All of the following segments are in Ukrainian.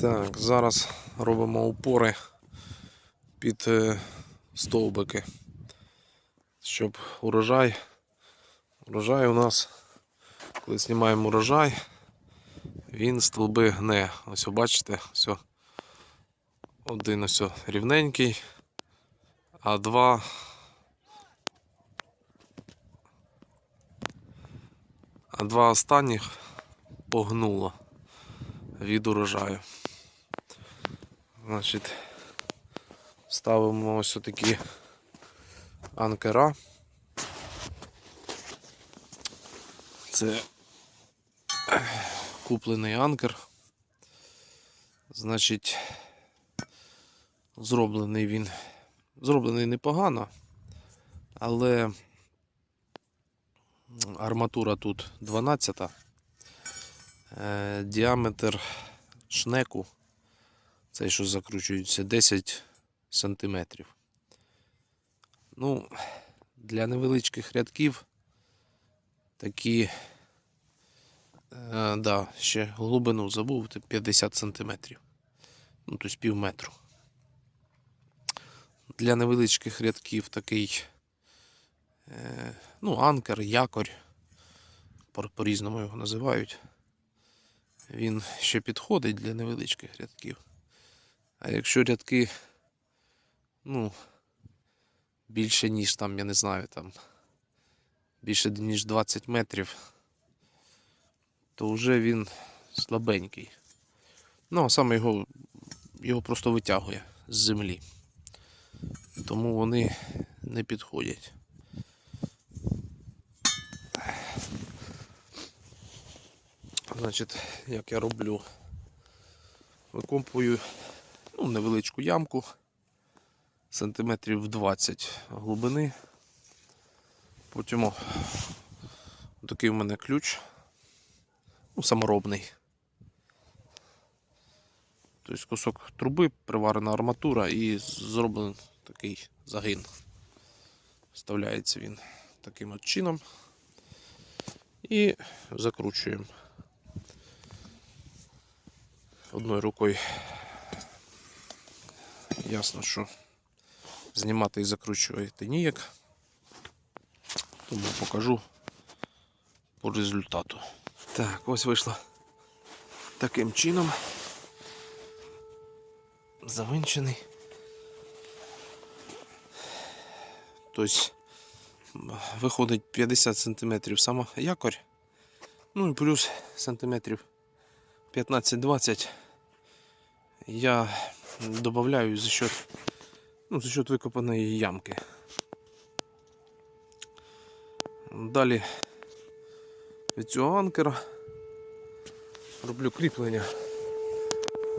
Так, зараз робимо упори під е, стовбики, щоб урожай. Урожай у нас, коли знімаємо урожай, він стовби гне. Ось бачите, все. Один ось рівненький, а два. А два останніх погнуло від урожаю. Значить, ставимо ось такі анкера. Це куплений анкер. Значить, зроблений він. Зроблений непогано, але арматура тут 12. Е, діаметр шнеку, цей, що закручується, 10 сантиметрів. Ну, для невеличких рядків такі, е, да, ще глибину забув, 50 сантиметрів. Ну, тобто пів метру. Для невеличких рядків такий, е, ну, анкер, якорь, по-різному його називають. Він ще підходить для невеличких рядків. А якщо рядки, ну, більше, ніж там, я не знаю, там більше ніж 20 метрів, то вже він слабенький. Ну, а саме його, його просто витягує з землі. Тому вони не підходять. Значить, як я роблю, викопую ну, невеличку ямку сантиметрів 20 глибини. Потім такий в мене ключ, ну, саморобний. Тобто кусок труби, приварена арматура і зроблений такий загин. Вставляється він таким от чином. І закручуємо. Одною рукою ясно, що знімати і закручувати ніяк. Тому покажу по результату. Так, ось вийшло таким чином. Завинчений. Тобто виходить 50 см сама якорь. Ну і плюс сантиметрів 15-20 я добавляю за счет, ну, за счет викопаної ямки. Далі від цього анкера роблю кріплення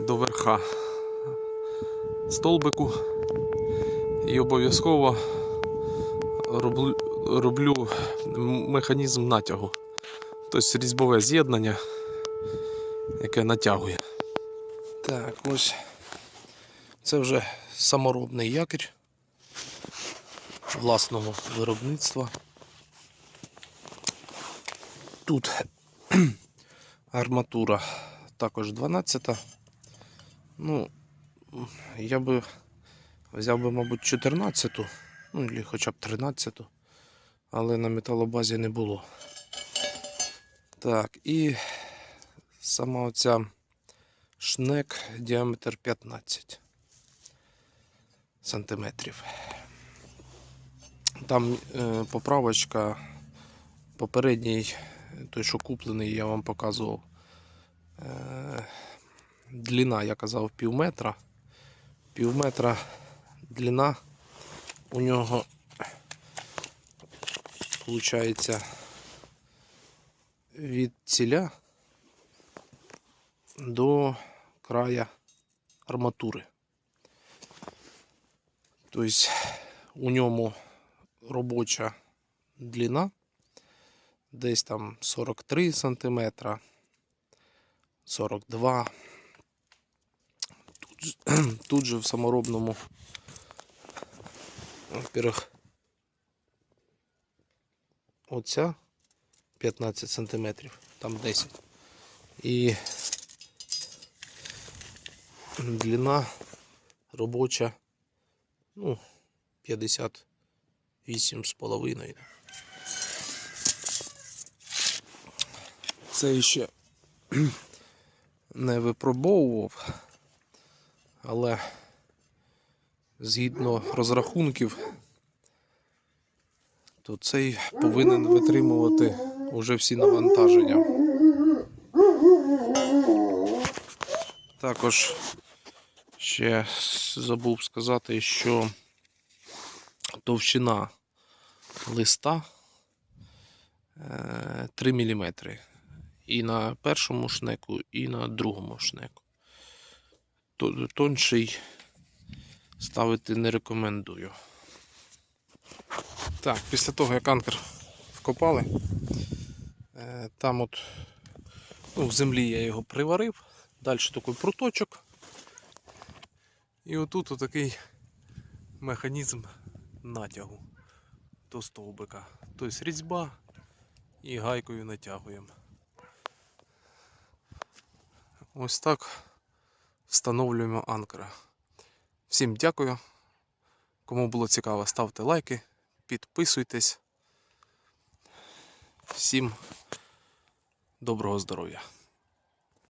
до верха столбику і обов'язково роблю, роблю механізм натягу. Тобто різьбове з'єднання, яке натягує. Так, ось це вже саморобний якір власного виробництва. Тут арматура також 12. Ну, я би взяв би, мабуть, 14, ну, або хоча б 13, але на металобазі не було. Так, і сама оця шнек діаметр 15 сантиметрів. Там е, поправочка попередній, той, що куплений, я вам показував. Е, длина, я казав, пів метра. Пів метра длина у нього виходить від ціля до края арматури. Тобто у ньому робоча длина десь там 43 сантиметра, 42. Тут, тут же в саморобному, во-первых, оця 15 сантиметрів, там 10. І длина робоча, ну, 58 з половиною. Це ще не випробовував, але згідно розрахунків, то цей повинен витримувати уже всі навантаження. Також ще забув сказати, що товщина листа е, 3 мм. І на першому шнеку, і на другому шнеку. Тонший ставити не рекомендую. Так, після того, як анкер вкопали, е, там от ну, в землі я його приварив, далі такий пруточок. І отут отакий механізм натягу до стовбика. Тобто різьба і гайкою натягуємо. Ось так встановлюємо анкера. Всім дякую. Кому було цікаво, ставте лайки, підписуйтесь. Всім доброго здоров'я!